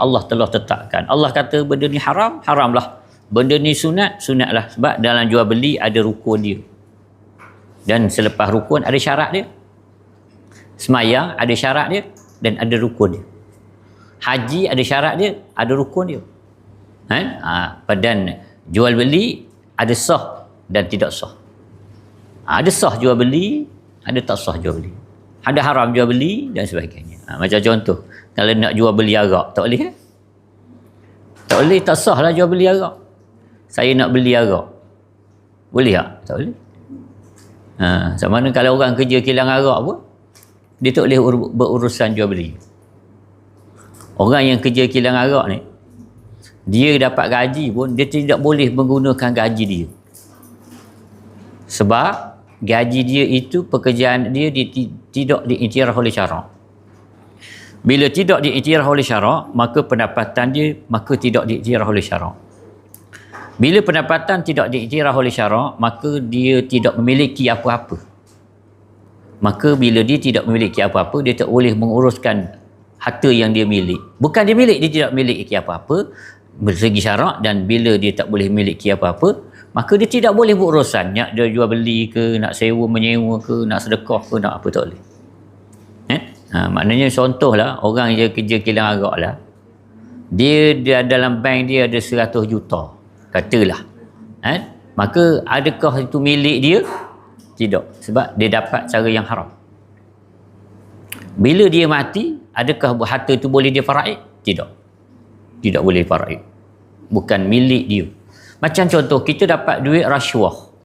Allah telah tetapkan. Allah kata benda ni haram, haramlah. Benda ni sunat, sunatlah. Sebab dalam jual beli ada rukun dia. Dan selepas rukun ada syarat dia. Semayang ada syarat dia dan ada rukun dia. Haji ada syarat dia, ada rukun dia. Kan? Ha, dan jual beli ada sah dan tidak sah. Ha, ada sah jual beli, ada tak sah jual beli. Ada haram jual beli dan sebagainya. Ha, macam contoh, kalau nak jual beli arak, tak boleh kan? Tak boleh, tak sah lah jual beli arak. Saya nak beli arak. Boleh tak? Tak boleh. Ha, sama mana kalau orang kerja kilang arak pun, dia tak boleh ur- berurusan jual beli. Orang yang kerja kilang arak ni, dia dapat gaji pun, dia tidak boleh menggunakan gaji dia. Sebab gaji dia itu, pekerjaan dia, ti- tidak diiktiraf oleh syarak. Bila tidak diiktiraf oleh syarak, maka pendapatan dia, maka tidak diiktiraf oleh syarak. Bila pendapatan tidak diiktiraf oleh syarak, maka dia tidak memiliki apa-apa maka bila dia tidak memiliki apa-apa dia tak boleh menguruskan harta yang dia milik bukan dia milik dia tidak memiliki apa-apa bersegi syarak dan bila dia tak boleh memiliki apa-apa maka dia tidak boleh berurusan nak dia jual beli ke nak sewa menyewa ke nak sedekah ke nak apa tak boleh eh? Ha, maknanya contohlah orang yang kerja kilang arak lah dia, dia dalam bank dia ada 100 juta katalah eh? maka adakah itu milik dia tidak. Sebab dia dapat cara yang haram. Bila dia mati, adakah harta itu boleh dia faraid? Tidak. Tidak boleh faraid. Bukan milik dia. Macam contoh, kita dapat duit rasuah.